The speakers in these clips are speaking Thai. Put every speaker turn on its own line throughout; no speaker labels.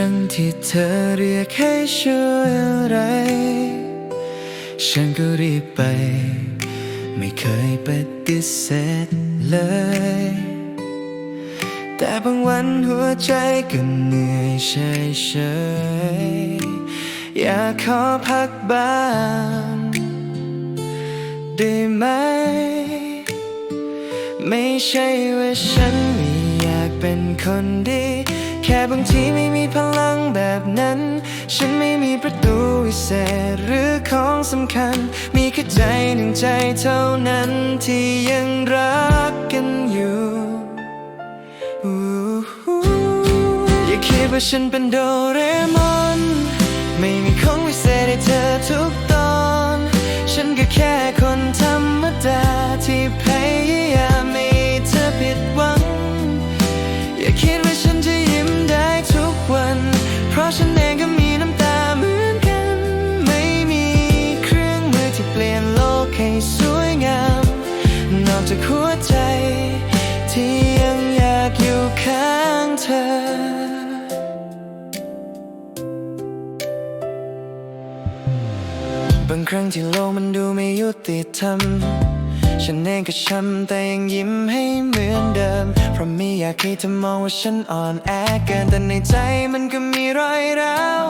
รั้งที่เธอเรียกให้ช่วยอะไร ฉันก็รีบไป ไม่เคยปฏิเสธเลย แต่บางวันหัวใจก็เหนื่อยเฉยๆอยากขอพักบ้างได้ไหม ไม่ใช่ว่าฉันไม่อยากเป็นคนดี แค่บางทีไม่มีพลังแบบนั้น ฉันไม่มีประตูวิเศษหรือของสำคัญ มีแค่ใจหนึ่งใจเท่านั้นที่ยังรักกันอยู่อย่าคิดว่าฉันเป็นโดเรมอน ไม่มีของวิเศษให้เธอทุก จากหัวใจ ที่ยังอยากอยู่ข้างเธอบางครั้งที่โลกมันดูไม่ยุติธรรม ฉันเองก็ช้ำแต่ยังยิ้มให้เหมือนเดิม เพราะไม่อยากให้เธอมองว่าฉันอ่อนแอเกินแต่ในใจมันก็มีรอยร้าว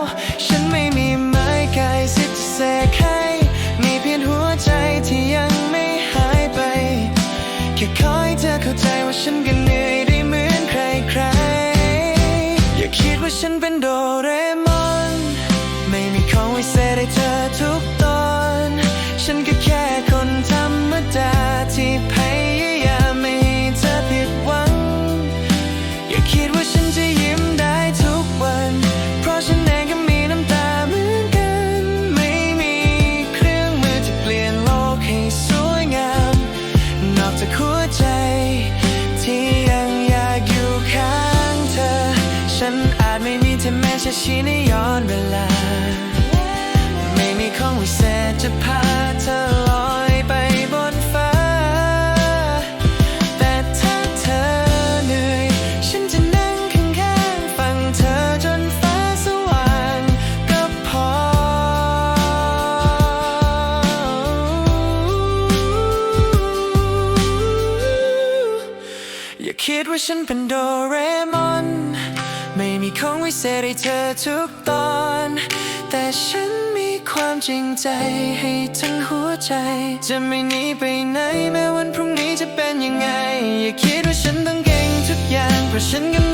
ฉันไม่มีไม้กายสิทธิ์จะเสก ทุกตอน ฉันก็แค่คนธรรมดาที่พยายามไม่ให้เธอผิดหวัง อย่าคิดว่าฉันจะยิ้มได้ทุกวัน เพราะฉันเองก็มีน้ำตาเหมือนกัน ไม่มีเครื่องมือที่เปลี่ยนโลกให้สวยงาม นอกจากหัวใจที่ยังอยากอยู่ข้างเธอ ฉันอาจไม่มีเธอแม้จะชี้ในย้อนเวลา ของวิเศษจะพาเธอลอยไปบนฟ้า แต่ถ้าเธอเหนื่อย ฉันจะนั่งข้างๆฟังเธอจนฟ้าสว่างก็พอ อย่าคิดว่าฉันเป็นโดเรมอน ไม่มีของวิเศษให้เธอทุกตอน แต่ฉัน ความจริงใจให้ทั้งหัวใจ จะไม่หนีไปไหนแม้วันพรุ่งนี้จะเป็นยังไง อย่าคิดว่าฉันต้องเก่งทุกอย่างเพราะฉันก็มี